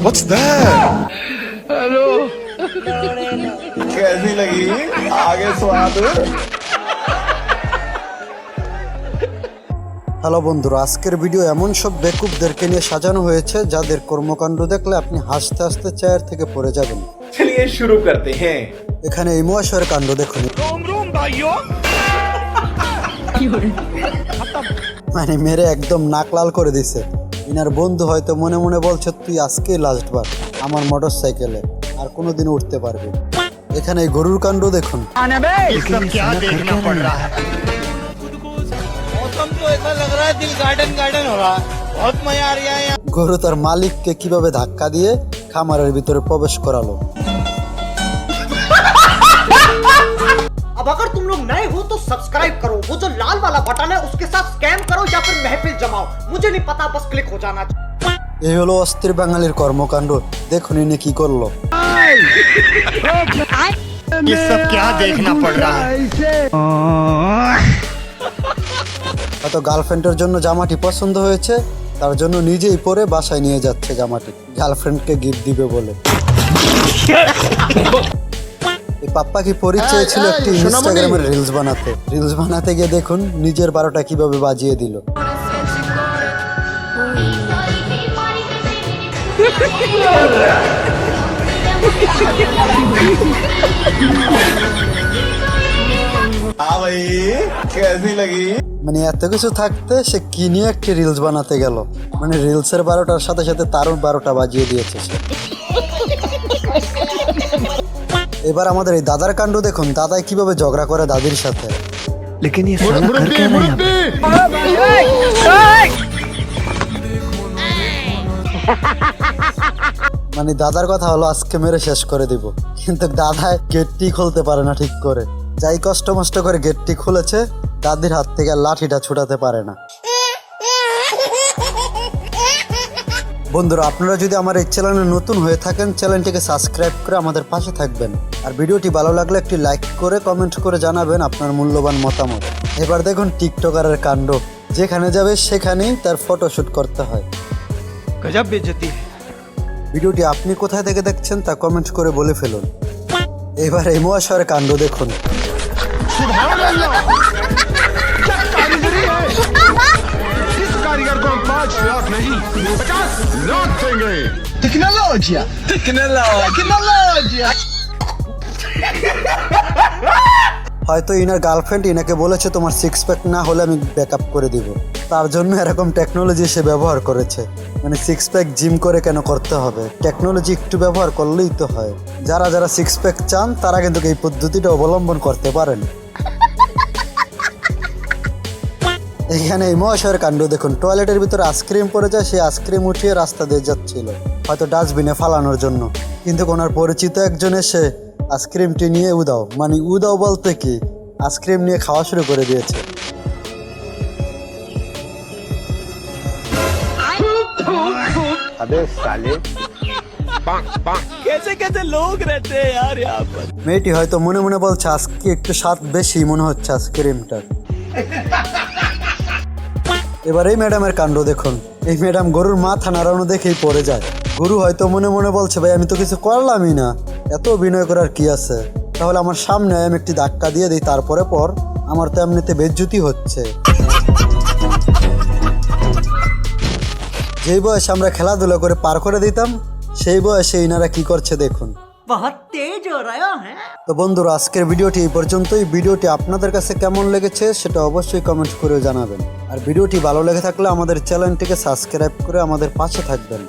What's that? Hello. कैसी लगी आगे स्वाद হ্যালো বন্ধুরা আজকের ভিডিও এমন সব বেকুবদেরকে নিয়ে সাজানো হয়েছে যাদের কর্মকাণ্ড দেখলে আপনি হাসতে হাসতে চেয়ার থেকে পড়ে যাবেন चलिए शुरू करते हैं এখানে এই মহাশয়ের কাণ্ড দেখুন মানে মেরে একদম নাক লাল করে দিছে ইনার বন্ধু হয়তো মনে মনে বলছে তুই আজকেই লাস্ট বার আমার মোটর সাইকেলে আর কোনোদিন উঠতে পারবি না। এখানে এই গরুর কাণ্ড দেখুন मौसम तो ऐसा लग रहा है दिल गार्डन गार्डन हो रहा है बहुत मजा आ रहा है यहाँ গরু তার মালিককে কিভাবে ধাক্কা দিয়ে খামারের ভিতরে প্রবেশ করালো अब अगर तुम लोग नए हो तो सब्सक्राइब करो वो जो लाल वाला बटन है उसके साथ स्कैम करो या फिर महफिल जमाओ मुझे नहीं पता बस क्लिक हो जाना चाहिए এই হলো অস্থির বাঙালির কর্মকাণ্ড দেখুন ইনি কি করলো ये सब क्या देखना पड़ रहा है হয়তো গার্লফ্রেন্ডের জন্য জামাটি পছন্দ হয়েছে তার জন্য নিজেই পরে বাসায় নিয়ে যাচ্ছে জামাটি গার্লফ্রেন্ডকে গিফট দিবে বলে এই পাপ্পা কি পরিচয় ছিল একটি ইনস্টাগ্রামের রিলস বানাতে রিলস বানাতে গিয়ে দেখুন নিজের বারোটা কিভাবে বাজিয়ে দিল মানে এত কিছু থাকতে সে কি নিয়ে একটি রিলস বানাতে গেল মানে রিলসের বারোটার সাথে সাথে তারও বারোটা বাজিয়ে দিয়েছে সে এবার আমাদের এই দাদার কাণ্ড দেখুন দাদাই কিভাবে ঝগড়া করে দাদির সাথে लेकिन ये साला कर क्या रहा है यहाँ पे? মানে দাদার কথা হলো আজকে মেরে শেষ করে দিব। কিন্তু দাদায় গেটটি খুলতে পারে না ঠিক করে। যাই কষ্ট মষ্ট করে গেটটি খুলেছে, দাদির হাত থেকে লাঠিটা ছুটাতে পারে না। বন্ধুরা, আপনারা যদি আমার এই চ্যানেলে নতুন হয়ে থাকেন, চ্যানেলটিকে সাবস্ক্রাইব করে আমাদের পাশে থাকবেন। আর ভিডিওটি ভালো লাগলে একটি লাইক করে, কমেন্ট করে জানাবেন আপনার মূল্যবান মতামত। এবার দেখুন টিকটকারের কাণ্ড। যেখানে যাবে সেখানেই তার ফটোশ্যুট করতে হয়। গজব বেজতি। ভিডিওটি আপনি কোথায় থেকে দেখছেন তা কমেন্ট করে বলে ফেলুন। এবার এই মহাশয়ের কাণ্ড দেখুন। হয়তো ইনার গার্লফ্রেন্ড ইনাকে বলেছে তোমার সিক্স প্যাক না হলে আমি ব্যাক আপ করে দিব। তার জন্য এরকম টেকনোলজি সে ব্যবহার করেছে। মানে সিক্স প্যাক জিম করে কেন করতে হবে? টেকনোলজি একটু ব্যবহার করলেই তো হয়। যারা যারা সিক্স প্যাক চান, তারা কিন্তু এই পদ্ধতিটা অবলম্বন করতে পারেন। এখানে এই মহাশয়ের কাণ্ড দেখুন। টয়লেটের ভিতরে আইসক্রিম পড়ে যায় সেই আইসক্রিম উঠিয়ে রাস্তা দিয়ে যাচ্ছিল। হয়তো ডাস্টবিনে ফালানোর জন্য। কিন্তু ওনার পরিচিত একজন এসে আইসক্রিমটি নিয়ে উদাও। মানে উদাও বলতে কি আইসক্রিম নিয়ে খাওয়া শুরু করে দিয়েছে। মেয়েটি হয়তো মনে মনে বলছে আজকে একটু স্বাদ বেশি মনে হচ্ছে আইসক্রিমটার। এবার এই ম্যাডামের কাণ্ড দেখুন। এই ম্যাডাম গরুর মাথা নাড়ানো দেখেই পড়ে যায়। গুরু হয়তো মনে মনে বলছে ভাই আমি তো কিছু করলামই না। এত অভিনয় করার কি আছে? তাহলে আমার সামনে আমি একটি ধাক্কা দিয়ে দিই তারপরে পর আমার তো এমনিতে বেজ্জুতি হচ্ছে। যেই বয়সে আমরা খেলাধুলা করে পার করে দিতাম সেই বয়সে ইনারা কি করছে দেখুন। তো বন্ধুরা আজকের ভিডিওটি এই পর্যন্তই। ভিডিওটি আপনাদের কাছে কেমন লেগেছে সেটা অবশ্যই কমেন্ট করে জানাবেন। আর ভিডিওটি ভালো লেগে থাকলে আমাদের চ্যানেলটিকে সাবস্ক্রাইব করে আমাদের পাশে থাকবেন।